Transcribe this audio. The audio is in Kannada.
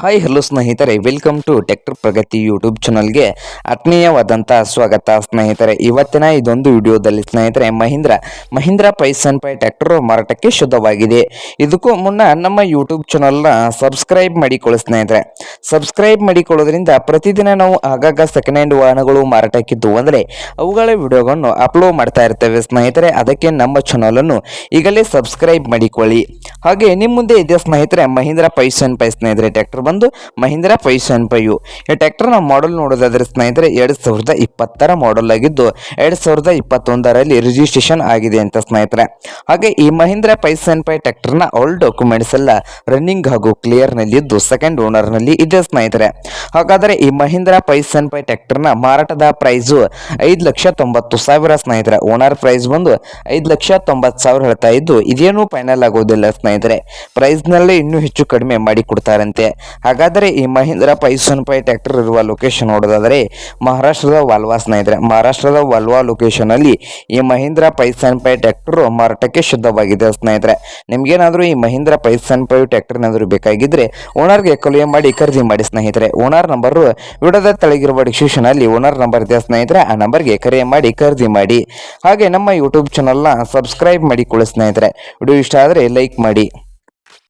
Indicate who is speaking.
Speaker 1: ಹಾಯ್ ಹಲೋ ಸ್ನೇಹಿತರೆ. Welcome to tractor Pragati YouTube ಚಾನಲ್ಗೆ ಆತ್ಮೀಯವಾದಂಥ ಸ್ವಾಗತ ಸ್ನೇಹಿತರೆ. ಇವತ್ತಿನ ಇದೊಂದು ವಿಡಿಯೋದಲ್ಲಿ ಸ್ನೇಹಿತರೆ, ಮಹೀಂದ್ರ ಮಹೀಂದ್ರ ಪೈಸನ್ ಪೈ ಟ್ಯಾಕ್ಟರ್ ಮಾರಾಟಕ್ಕೆ ಶುದ್ಧವಾಗಿದೆ. ಇದಕ್ಕೂ ಮುನ್ನ ನಮ್ಮ ಯೂಟ್ಯೂಬ್ ಚಾನಲ್ನ ಸಬ್ಸ್ಕ್ರೈಬ್ ಮಾಡಿಕೊಳ್ಳಿ ಸ್ನೇಹಿತರೆ. ಸಬ್ಸ್ಕ್ರೈಬ್ ಮಾಡಿಕೊಳ್ಳೋದ್ರಿಂದ ಪ್ರತಿದಿನ ನಾವು ಆಗಾಗ ಸೆಕೆಂಡ್ ಹ್ಯಾಂಡ್ ವಾಹನಗಳು ಮಾರಾಟಕ್ಕಿದ್ದು ಅಂದರೆ ಅವುಗಳ ವಿಡಿಯೋಗಳನ್ನು ಅಪ್ಲೋಡ್ ಮಾಡ್ತಾ ಇರ್ತೇವೆ ಸ್ನೇಹಿತರೆ. ಅದಕ್ಕೆ ನಮ್ಮ ಚಾನಲನ್ನು ಈಗಲೇ ಸಬ್ಸ್ಕ್ರೈಬ್ ಮಾಡಿಕೊಳ್ಳಿ. ಹಾಗೆ ನಿಮ್ಮ ಮುಂದೆ ಇದೆ ಸ್ನೇಹಿತರೆ, ಮಹೀಂದ್ರ ಪೈಸನ್ ಪೈ ಸ್ನೇಹಿತರೆ ಟ್ರ್ಯಾಕ್ಟರ್ ಬಂದು ಮಹೀಂದ್ರ ಪೈಸನ್ ಪೈಯು ಈ ಟ್ರ್ಯಾಕ್ಟರ್ನ ಮಾಡೆಲ್ ನೋಡೋದಾದ್ರೆ ಸ್ನೇಹಿತರೆ, ಎರಡು ಸಾವಿರದ ಇಪ್ಪತ್ತರ ಮಾಡೆಲ್ ಆಗಿದ್ದು, ಎರಡು ಸಾವಿರದ ಇಪ್ಪತ್ತೊಂದರಲ್ಲಿ ರಿಜಿಸ್ಟ್ರೇಷನ್ ಆಗಿದೆ ಅಂತ ಸ್ನೇಹಿತರೆ. ಹಾಗೆ ಈ ಮಹೀಂದ್ರ ಪೈಸನ್ ಪೈ ಟ್ರ್ಯಾಕ್ಟರ್ನ ಆಲ್ ಡಾಕ್ಯುಮೆಂಟ್ಸ್ ಎಲ್ಲ ರನ್ನಿಂಗ್ ಹಾಗೂ ಕ್ಲಿಯರ್ನಲ್ಲಿದ್ದು ಸೆಕೆಂಡ್ ಓನರ್ನಲ್ಲಿ ಇದೆ ಸ್ನೇಹಿತರೆ. ಹಾಗಾದರೆ ಈ ಮಹೀಂದ್ರ ಪೈಸನ್ ಪೈ ಟ್ರ್ಯಾಕ್ಟರ್ನ ಮಾರಾಟದ ಪ್ರೈಸು ಐದು ಲಕ್ಷ ತೊಂಬತ್ತು ಸಾವಿರ ಸ್ನೇಹಿತರೆ. ಓನರ್ ಪ್ರೈಸ್ ಬಂದು ಐದು ಲಕ್ಷ ತೊಂಬತ್ತು ಸಾವಿರ ಹೇಳ್ತಾ ಇದ್ದು, ಇದೇನು ಫೈನಲ್ ಆಗೋದಿಲ್ಲ ಸ್ನೇಹಿತರೆ. ಪ್ರೈಸ್ನಲ್ಲೇ ಇನ್ನೂ ಹೆಚ್ಚು ಕಡಿಮೆ ಮಾಡಿ ಕೊಡ್ತಾರಂತೆ ಹಾಗಾದರೆ ಈ ಮಹೀಂದ್ರ ಪೈಸನ್ ಪೈ ಟ್ರ್ಯಾಕ್ಟರ್ ಇರುವ ಲೊಕೇಶನ್ ನೋಡೋದಾದರೆ ಮಹಾರಾಷ್ಟ್ರದ ವಾಲ್ವಾ ಸ್ನೇಹಿತರೆ. ಮಹಾರಾಷ್ಟ್ರದ ವಾಲ್ವಾ ಲೊಕೇಶನಲ್ಲಿ ಈ ಮಹೀಂದ್ರ ಪೈಸನ್ ಪೈ ಟ್ರ್ಯಾಕ್ಟರ್ ಮಾರಾಟಕ್ಕೆ ಶುದ್ಧವಾಗಿದೆ ಸ್ನೇಹಿತರೆ. ನಿಮ್ಗೇನಾದರೂ ಈ ಮಹೀಂದ್ರ ಪೈಸನ್ ಪೈ ಟ್ರ್ಯಾಕ್ಟರ್ ಏನಾದರೂ ಬೇಕಾಗಿದ್ದರೆ ಓನರ್ಗೆ ಕೊಲೆ ಮಾಡಿ, ಖರೀದಿ ಮಾಡಿ ಸ್ನೇಹಿತರೆ. ಓನರ್ ನಂಬರು ವಿಡದ ತಳಗಿರುವ ಡಿಸ್ಕ್ರಿಪ್ಷನ್ ಅಲ್ಲಿ ಓನರ್ ನಂಬರ್ ಇದೆ ಸ್ನೇಹಿತರೆ. ಆ ನಂಬರ್ಗೆ ಕರೆ ಮಾಡಿ, ಖರೀದಿ ಮಾಡಿ. ಹಾಗೆ ನಮ್ಮ ಯೂಟ್ಯೂಬ್ ಚಾನಲ್ನ ಸಬ್ಸ್ಕ್ರೈಬ್ ಮಾಡಿ ಮಾಡಿಕೊಳ್ಳಿ ಸ್ನೇಹಿತರೆ. ವಿಡಿಯೋ ಇಷ್ಟ ಆದರೆ ಲೈಕ್ ಮಾಡಿ.